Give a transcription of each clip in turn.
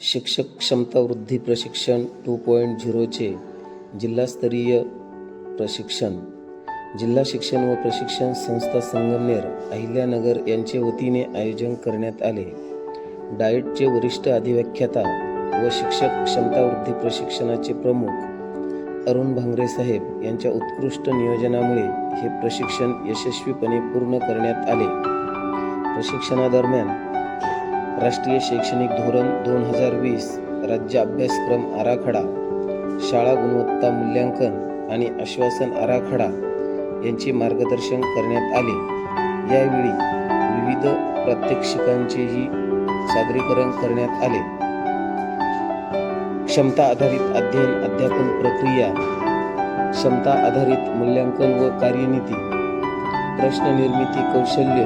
शिक्षक क्षमता वृद्धी प्रशिक्षण टू पॉईंट झिरोचे जिल्हास्तरीय प्रशिक्षण. जिल्हा शिक्षण व प्रशिक्षण संस्था संगमनेर अहिल्यानगर यांचे वतीने आयोजन करण्यात आले. डाएटचे वरिष्ठ अधिव्याख्याता व शिक्षक क्षमतावृद्धी प्रशिक्षणाचे प्रमुख अरुण भांगरे साहेब यांच्या उत्कृष्ट नियोजनामुळे हे प्रशिक्षण यशस्वीपणे पूर्ण करण्यात आले. प्रशिक्षणादरम्यान राष्ट्रीय शैक्षणिक धोरण दोन हजार वीस राज्य अभ्यासक्रम आराखडा शाळा गुणवत्ता मूल्यांकन आणि आश्वासन आराखडा यांचे मार्गदर्शन करण्यात आले. यावेळी विविध प्रात्यक्षिकांचेही सादरीकरण करण्यात आले. क्षमता आधारित अध्ययन अध्यापन प्रक्रिया क्षमता आधारित मूल्यांकन व कार्यनीती प्रश्न निर्मिती कौशल्य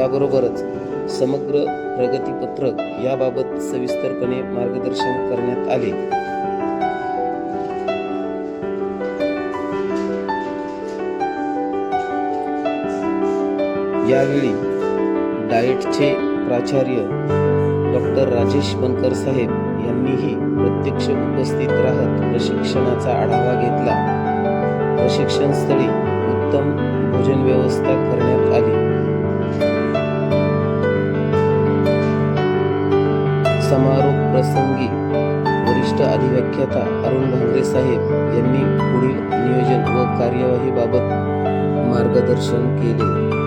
याबरोबरच समग्र प्रगतीपत्रक याबाबत सविस्तरपणे मार्गदर्शन करण्यात आले. यावेळी डाएटचे प्राचार्य डॉक्टर राजेश बनकर साहेब यांनीही प्रत्यक्ष उपस्थित राहत प्रशिक्षणाचा आढावा घेतला. प्रशिक्षण स्थळी उत्तम भोजन व्यवस्था करण्यात आली. समारोप प्रसंगी वरिष्ठ अधिव्याख्याता अरुण भांगरे साहेब यांनी पुढील नियोजन व कार्यवाहीबाबत मार्गदर्शन केले.